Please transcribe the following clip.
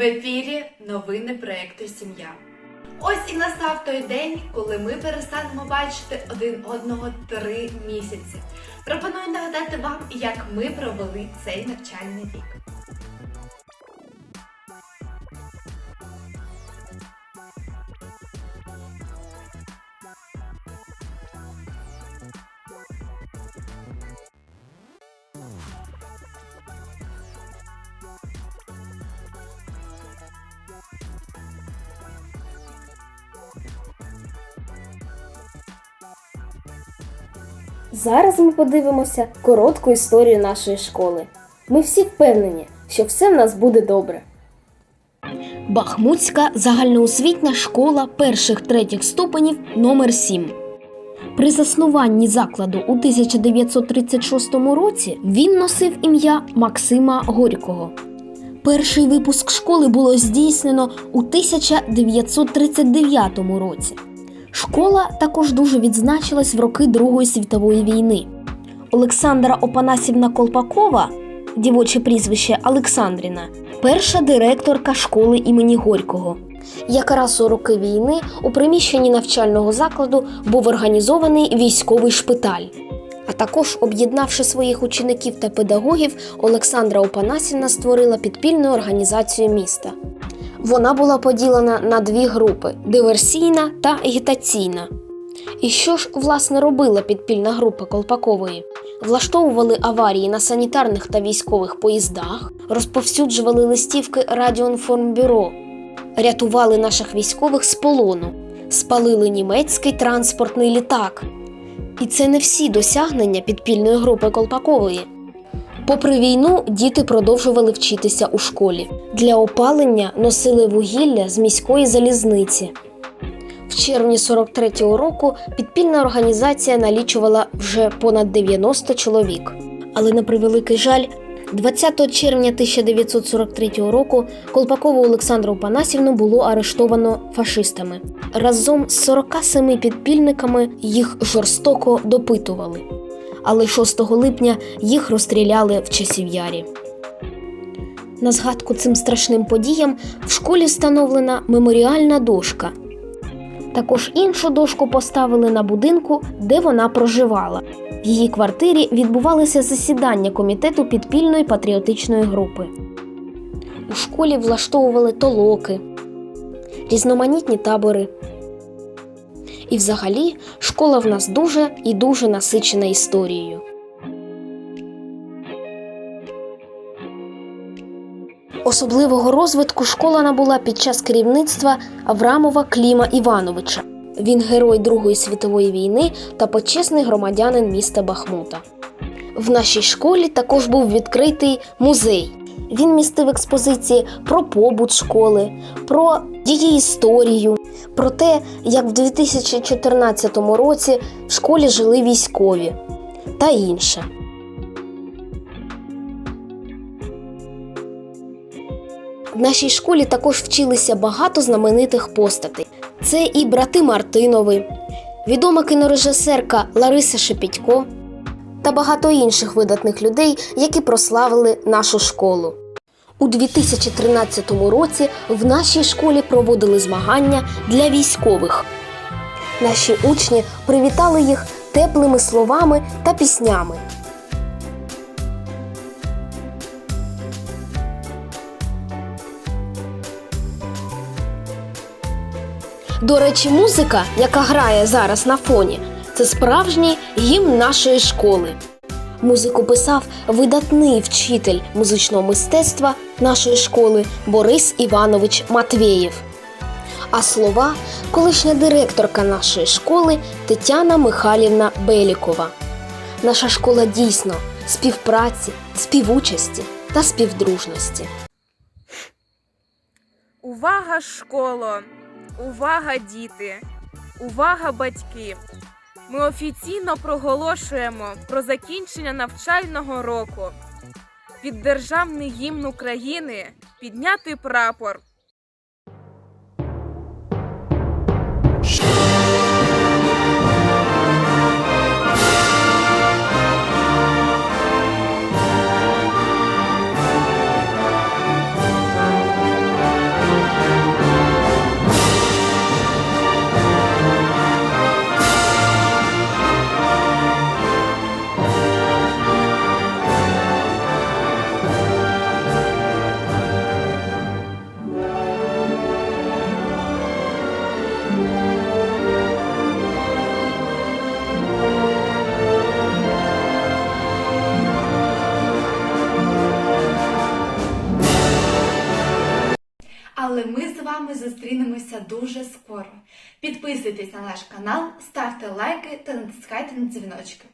ефірі новини проєкту Сім'я. Ось і настав той день, коли ми перестанемо бачити один одного три місяці. Пропоную нагадати вам, як ми провели цей навчальний рік. Зараз ми подивимося коротку історію нашої школи. Ми всі впевнені, що все в нас буде добре. Бахмутська загальноосвітня школа перших третіх ступенів номер 7 При заснуванні закладу у 1936 році він носив ім'я Максима Горького. Перший випуск школи було здійснено у 1939 році. Школа також дуже відзначилась в роки Другої світової війни. Олександра Опанасівна Колпакова, дівоче прізвище Олександріна, перша директорка школи імені Горького. Якраз у роки війни у приміщенні навчального закладу був організований військовий шпиталь. А також, об'єднавши своїх учеників та педагогів, Олександра Опанасівна створила підпільну організацію міста. Вона була поділена на дві групи диверсійна та агітаційна. І що ж, власне, робила підпільна група Колпакової? Влаштовували аварії на санітарних та військових поїздах, розповсюджували листівки Радіоінформбюро, рятували наших військових з полону, спалили німецький транспортний літак. І це не всі досягнення підпільної групи Колпакової. Попри війну, діти продовжували вчитися у школі. Для опалення носили вугілля з міської залізниці. В червні 43-го року підпільна організація налічувала вже понад 90 чоловік. Але на превеликий жаль, 20 червня 1943 року Колпакову Олександру Панасівну було арештовано фашистами. Разом з 47 підпільниками їх жорстоко допитували але 6 липня їх розстріляли в Часів'ярі. На згадку цим страшним подіям в школі встановлена меморіальна дошка. Також іншу дошку поставили на будинку, де вона проживала. В її квартирі відбувалися засідання комітету підпільної патріотичної групи. У школі влаштовували толоки, різноманітні табори. І взагалі школа в нас дуже і дуже насичена історією. Особливого розвитку школа набула під час керівництва Аврамова Кліма Івановича. Він герой Другої світової війни та почесний громадянин міста Бахмута. В нашій школі також був відкритий музей. Він містив експозиції про побут школи, про її історію, про те, як в 2014 році в школі жили військові та інше. В нашій школі також вчилися багато знаменитих постатей. Це і брати Мартинови, відома кінорежисерка Лариса Шепітько та багато інших видатних людей, які прославили нашу школу. У 2013 році в нашій школі проводили змагання для військових. Наші учні привітали їх теплими словами та піснями. До речі, музика, яка грає зараз на фоні, це справжній гімн нашої школи. Музику писав видатний вчитель музичного мистецтва нашої школи Борис Іванович Матвєєв. А слова колишня директорка нашої школи Тетяна Михайлівна Белікова. Наша школа дійсно співпраці, співучасті та співдружності. Увага, школо! Увага, діти! Увага, батьки! Ми офіційно проголошуємо про закінчення навчального року. Під державний гімн України підняти прапор. але ми з вами зустрінемося дуже скоро. Підписуйтесь на наш канал, ставте лайки та натискайте на дзвіночки.